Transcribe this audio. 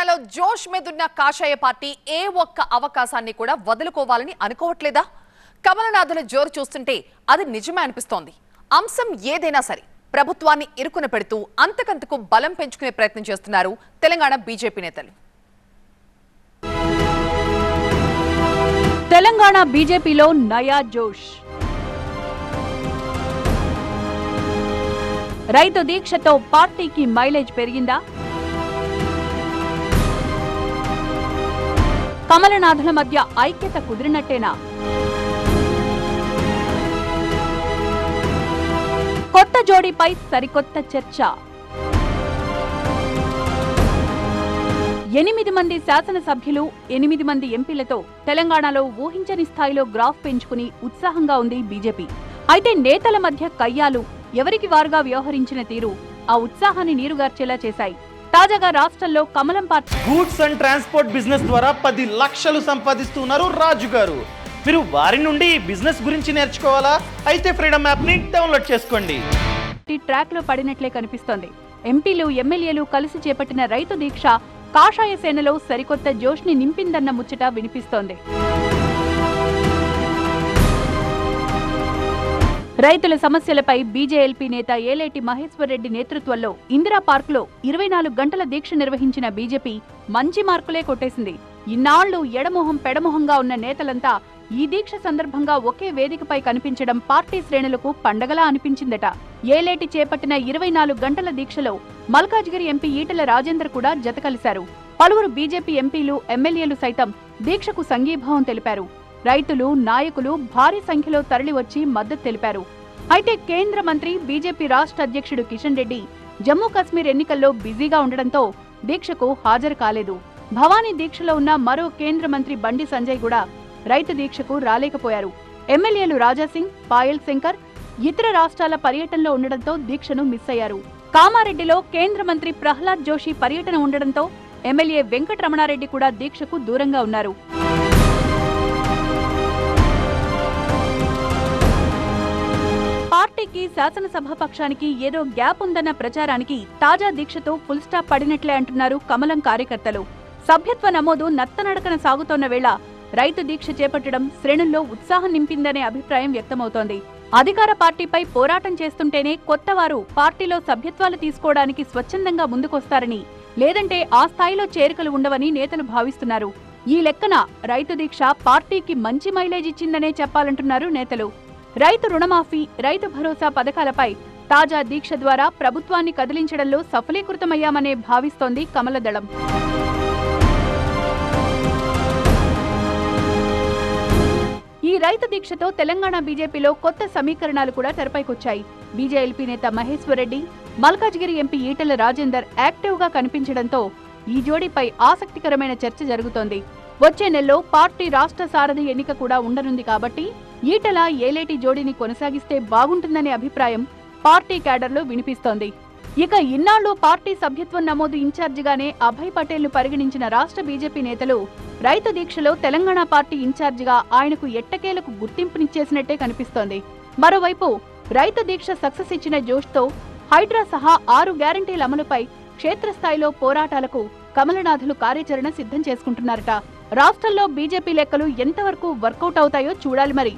తెలంగాణలో జోష్ మీదున్న కాషాయ పార్టీ ఏ ఒక్క అవకాశాన్ని కూడా వదులుకోవాలని అనుకోవట్లేదా? కమలనాథుల జోరు చూస్తుంటే అది నిజమే అనిపిస్తోంది. అంశం ఏదైనా సరే ప్రభుత్వాన్ని ఇరుకున పెడుతూ అంతకంతకు బలం పెంచుకునే ప్రయత్నం చేస్తున్నారు తెలంగాణ బీజేపీ నేతలు. తెలంగాణ బీజేపీలో నయా జోష్. రైతు దీక్షతో పార్టీకి మైలేజ్ పెరిగిందా? కమలనాథుల మధ్య ఐక్యత కుదిరినట్టేనా? కొత్త జోడీపై సరికొత్త చర్చ. ఎనిమిది మంది శాసనసభ్యులు ఎనిమిది మంది ఎంపీలతో తెలంగాణలో ఊహించని స్థాయిలో గ్రాఫ్ పెంచుకుని ఉత్సాహంగా ఉంది బీజేపీ. అయితే నేతల మధ్య కయ్యాలు ఎవరికి వారుగా వ్యవహరించిన తీరు ఆ ఉత్సాహాన్ని నీరుగార్చేలా చేశాయి. తాజాగా రాష్ట్రంలో కమలం party goods and transport business ద్వారా పది లక్షలు సంపాదిస్తున్నారు రాజు గారు. మీరు వారి నుండి బిజినెస్ గురించి నేర్చుకోవాలా? అయితే ఫ్రీడమ్ యాప్ని డౌన్లోడ్ చేసుకోండి. ట్రాక్లో పడినట్లే కనిపిస్తోంది. ఎంపీలు ఎమ్మెల్యేలు కలిసి చేపట్టిన రైతు దీక్ష కాషాయ సేనలో సరికొత్త జోష్ని నింపిందన్న ముచ్చట వినిపిస్తోంది. రైతుల సమస్యలపై బీజేఎల్పీ నేత ఏలేటి మహేశ్వర్ రెడ్డి నేతృత్వంలో ఇందిరా పార్కులో ఇరవై నాలుగు గంటల దీక్ష నిర్వహించిన బీజేపీ మంచి మార్కులే కొట్టేసింది. ఇన్నాళ్ళు ఎడమొహం పెడమొహంగా ఉన్న నేతలంతా ఈ దీక్ష సందర్భంగా ఒకే వేదికపై కనిపించడం పార్టీ శ్రేణులకు పండగలా అనిపించిందట. ఏలేటి చేపట్టిన ఇరవై నాలుగు గంటల దీక్షలో మల్కాజ్గిరి ఎంపీ ఈటల రాజేందర్ కూడా జతకలిశారు పలువురు బీజేపీ ఎంపీలు ఎమ్మెల్యేలు సైతం దీక్షకు సంఘీభావం తెలిపారు. రైతులు నాయకులు భారీ సంఖ్యలో తరలివచ్చి మద్దతు తెలిపారు. అయితే కేంద్ర మంత్రి బీజేపీ రాష్ట్ర అధ్యక్షుడు కిషన్ రెడ్డి జమ్మూ కశ్మీర్ ఎన్నికల్లో బిజీగా ఉండడంతో దీక్షకు హాజరు కాలేదు. భవానీ దీక్షలో ఉన్న మరో కేంద్ర మంత్రి బండి సంజయ్ కూడా రైతు దీక్షకు రాలేకపోయారు. ఎమ్మెల్యేలు రాజాసింగ్ పాయల్ శంకర్ ఇతర రాష్ట్రాల పర్యటనలో ఉండడంతో దీక్షను మిస్ అయ్యారు. కామారెడ్డిలో కేంద్ర మంత్రి ప్రహ్లాద్ జోషి పర్యటన ఉండడంతో ఎమ్మెల్యే వెంకటరమణారెడ్డి కూడా దీక్షకు దూరంగా ఉన్నారు. పార్టీకి శాసనసభాపక్షానికి ఏదో గ్యాప్ ఉందన్న ప్రచారానికి తాజా దీక్షతో ఫుల్ స్టాప్ పడినట్లే అంటున్నారు కమలం కార్యకర్తలు. సభ్యత్వ నమోదు నత్తనడకన సాగుతోన్న వేళ రైతు దీక్ష చేపట్టడం శ్రేణుల్లో ఉత్సాహం నింపిందనే అభిప్రాయం వ్యక్తమవుతోంది. అధికార పార్టీపై పోరాటం చేస్తుంటేనే కొత్తవారు పార్టీలో సభ్యత్వాలు తీసుకోవడానికి స్వచ్ఛందంగా ముందుకొస్తారని లేదంటే ఆ స్థాయిలో చేరికలు ఉండవని నేతలు భావిస్తున్నారు. ఈ లెక్కన రైతు దీక్ష పార్టీకి మంచి మైలేజ్ ఇచ్చిందనే చెప్పాలంటున్నారు నేతలు. రైతు రుణమాఫీ రైతు భరోసా పథకాలపై తాజా దీక్ష ద్వారా ప్రభుత్వాన్ని కదిలించడంలో సఫలీకృతమయ్యామనే భావిస్తోంది కమలదళం. ఈ రైతు దీక్షతో తెలంగాణ బీజేపీలో కొత్త సమీకరణాలు కూడా తెరపైకొచ్చాయి. బీజేఎల్పీ నేత మహేశ్వర్ రెడ్డి మల్కాజ్గిరి ఎంపీ ఈటెల రాజేందర్ యాక్టివ్గా కనిపించడంతో ఈ జోడీపై ఆసక్తికరమైన చర్చ జరుగుతోంది. వచ్చే నెలలో పార్టీ రాష్ట్ర సారథి ఎన్నిక కూడా ఉండనుంది కాబట్టి ఈటల ఏలేటి జోడీని కొనసాగిస్తే బాగుంటుందనే అభిప్రాయం పార్టీ క్యాడర్లో వినిపిస్తోంది. ఇక ఇన్నాళ్ళు పార్టీ సభ్యత్వం నమోదు ఇన్ఛార్జిగానే అభయ్ పటేల్ను పరిగణించిన రాష్ట్ర బీజేపీ నేతలు రైతు దీక్షలో తెలంగాణ పార్టీ ఇన్ఛార్జిగా ఆయనకు ఎట్టకేలకు గుర్తింపునిచ్చేసినట్టే కనిపిస్తోంది. మరోవైపు రైతు దీక్ష సక్సెస్ ఇచ్చిన జోష్తో హైడ్రా సహా ఆరు గ్యారంటీల అమలుపై క్షేత్రస్థాయిలో పోరాటాలకు కమలనాథులు కార్యాచరణ సిద్ధం చేసుకుంటున్నారట. రాష్ట్రంలో బీజేపీ లెక్కలు ఎంతవరకు వర్కౌట్ అవుతాయో చూడాలి మరి.